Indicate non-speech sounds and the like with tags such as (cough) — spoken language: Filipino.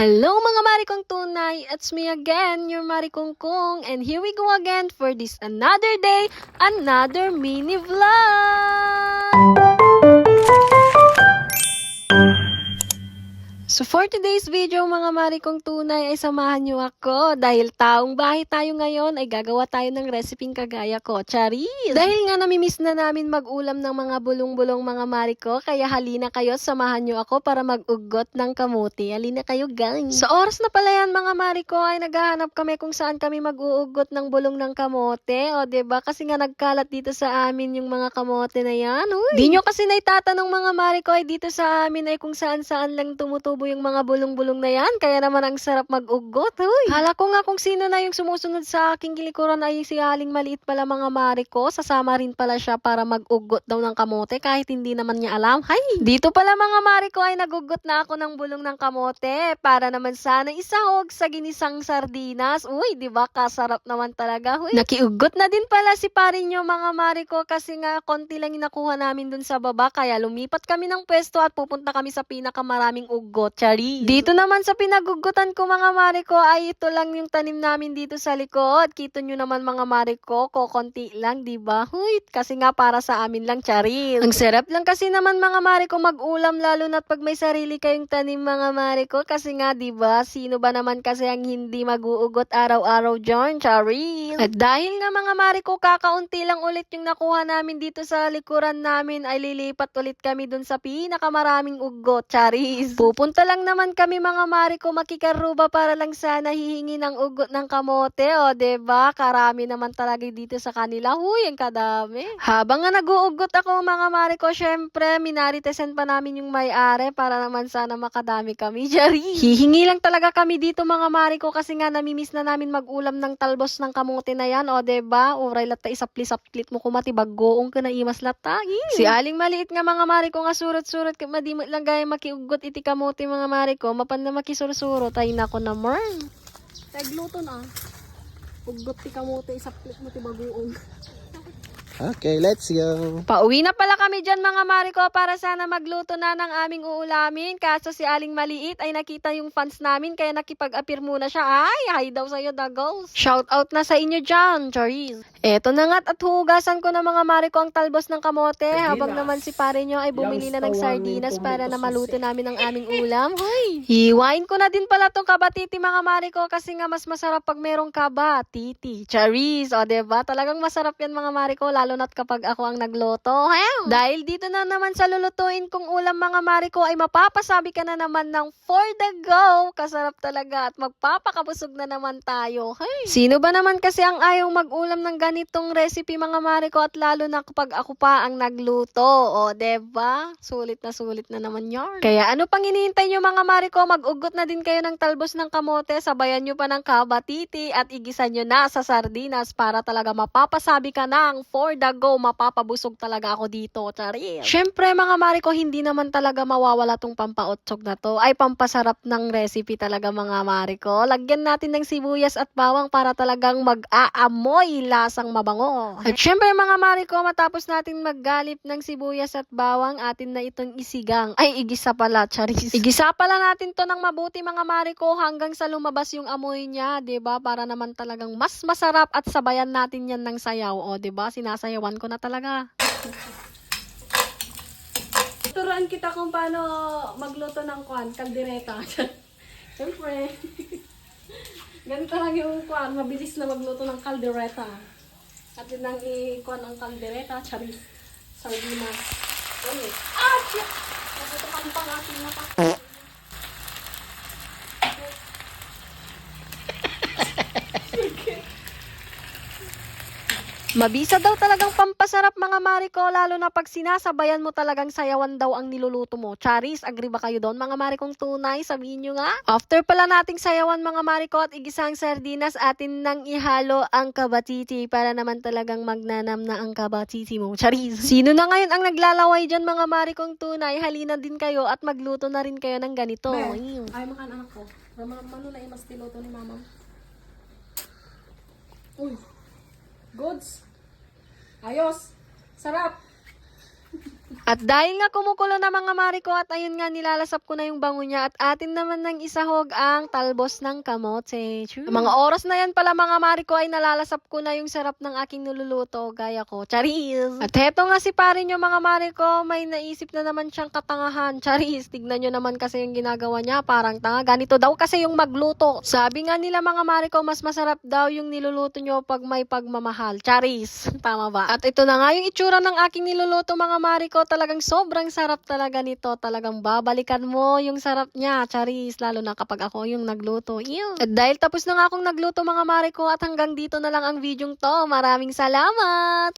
Hello mga Marikong Tunay! It's me again, your Marikong Kong. And here we go again for this another day, another mini vlog! So for today's video mga Marikong Tunay ay samahan niyo ako dahil taong bahay tayo ngayon ay gagawa tayo ng reseping kagaya ko. Charis! Dahil nga namimiss na namin mag-ulam ng mga bulong-bulong mga Mariko kaya halina kayo samahan niyo ako para mag-ugot ng kamuti. Halina kayo gang! Sa oras na pala yan mga Mariko ay naghahanap kami kung saan kami mag-uugot ng bulong ng kamote. O ba Kasi nga nagkalat dito sa amin yung mga kamote na yan. Uy! Di nyo kasi naitatanong mga Mariko ay dito sa amin ay kung saan-saan lang tumutubo yung mga bulong-bulong na yan. Kaya naman ang sarap mag-ugot. Uy! Hala ko nga kung sino na yung sumusunod sa aking kilikuran ay si Aling Maliit pala mga Mariko. Sasama rin pala siya para mag-ugot daw ng kamote kahit hindi naman niya alam. Hay! Dito pala mga Mariko ay nagugot na ako ng bulong ng kamote para naman sana isahog sa ginisang sardinas. Uy, di ba kasarap naman talaga. Uy, nakiugot na din pala si parin nyo mga Mariko kasi nga konti lang yung nakuha namin dun sa baba kaya lumipat kami ng pwesto at pupunta kami sa pinakamaraming ugot. Chari! Dito naman sa pinagugutan ko mga Mariko ay ito lang yung tanim namin dito sa likod. Kito nyo naman mga Mariko, ko konti lang, di ba? Huy, kasi nga para sa amin lang, Charil. Ang sarap lang kasi naman mga Mariko mag-ulam lalo na't pag may sarili kayong tanim mga Mariko kasi nga, di ba? Sino ba naman kasi ang hindi mag-uugot araw-araw dyan, Charil? At dahil nga mga Mariko, kakaunti lang ulit yung nakuha namin dito sa likuran namin ay lilipat ulit kami dun sa pinakamaraming ugot, Charis. Pupunta lang naman kami mga Mariko makikaruba para lang sana hihingi ng ugot ng kamote, o ba? Karami naman talaga dito sa kanila. Huy, ang kadami. Habang nga nag-uugot ako mga Mariko, syempre minaritesan pa namin yung may-ari para naman sana makadami kami, (laughs) Charis. Hihingi lang talaga kami dito mga Mariko kasi nga namimiss na namin mag-ulam ng talbos ng kamote na yan, o ba? Uray lata isapli-saplit mo kumati bagoong ka na imas lata. Si Aling maliit nga mga Mariko nga surot-surot ka madi lang gaya makiugot iti kamote mga Mariko, mapan na makisursurot ay nako na mern. Tagluto na. Ugot ti kamote isaplit mo ti bagoong. Okay, let's go. Pauwi na pala kami dyan mga Mariko para sana magluto na ng aming uulamin. Kaso si Aling Maliit ay nakita yung fans namin kaya nakipag-appear muna siya. Ay, hi daw sa'yo, Dagos. Shout out na sa inyo dyan, Charis. Eto na nga't at hugasan ko na mga Mariko ang talbos ng kamote habang naman si pare nyo ay bumili na ng sardinas para na maluto namin ang aming ulam. Hoy! Hiwain ko na din pala tong kabatiti mga Mariko kasi nga mas masarap pag merong kabatiti. Charis, o diba? Talagang masarap yan mga Mariko lalo na't kapag ako ang nagluto. Hew! Dahil dito na naman sa lulutuin kong ulam mga Mariko ay mapapasabi ka na naman ng for the go. Kasarap talaga at magpapakabusog na naman tayo. Hey! Sino ba naman kasi ang ayaw mag-ulam ng ganitong recipe mga Mariko at lalo na kapag ako pa ang nagluto. O, ba? Sulit na sulit na naman yarn. Kaya ano pang hinihintay nyo mga Mariko? Mag-ugot na din kayo ng talbos ng kamote, sabayan nyo pa ng kabatiti at igisan nyo na sa sardinas para talaga mapapasabi ka ng for the go, mapapabusog talaga ako dito. Charil. Syempre mga Mariko, hindi naman talaga mawawala tong pampaotsog na to. Ay pampasarap ng recipe talaga mga Mariko. Lagyan natin ng sibuyas at bawang para talagang mag-aamoy lasang mabango. At syempre mga Mariko, matapos natin maggalip ng sibuyas at bawang, atin na itong isigang. Ay, igisa pala, charis. (laughs) Igisa pala natin to ng mabuti mga Mariko hanggang sa lumabas yung amoy niya, 'di ba Para naman talagang mas masarap at sabayan natin yan ng sayaw. O, 'di ba Sinasayawan ko na talaga. Turuan kita kung paano magluto ng kwan, kaldereta. (laughs) Siyempre. Ganito lang yung kwan, mabilis na magluto ng kaldereta. At yun ang i-kwan ang kaldereta, charis, sardinas. Ulit. Ah! Shit! Ito kang pang ating Mabisa daw talagang pampasarap mga Mariko, lalo na pag sinasabayan mo talagang sayawan daw ang niluluto mo. Charis, agree ba kayo doon mga Marikong tunay? Sabihin nyo nga. After pala nating sayawan mga Mariko at igisang sardinas, atin nang ihalo ang kabatiti para naman talagang magnanam na ang kabatiti mo. Charis. Sino na ngayon ang naglalaway dyan mga Marikong tunay? Halina din kayo at magluto na rin kayo ng ganito. Ayun. ay makan anak ko. Na imas tiloto ni mama. Uy. Goods. Ayos. Sarap. At dahil nga kumukulo na mga Mariko at ayun nga nilalasap ko na yung bango niya at atin naman ng isahog ang talbos ng kamote. True. Mga oras na yan pala mga Mariko ay nalalasap ko na yung sarap ng aking niluluto gaya ko. Charis! At heto nga si pare nyo mga Mariko, may naisip na naman siyang katangahan. Charis, tignan nyo naman kasi yung ginagawa niya. Parang tanga. Ganito daw kasi yung magluto. Sabi nga nila mga Mariko, mas masarap daw yung niluluto nyo pag may pagmamahal. Charis! (laughs) Tama ba? At ito na nga yung itsura ng aking niluluto mga Mariko. Talagang sobrang sarap talaga nito. Talagang babalikan mo yung sarap niya. Charis! Lalo na kapag ako yung nagluto. Ew. At dahil tapos na nga akong nagluto mga Mariko at hanggang dito na lang ang videong to. Maraming salamat!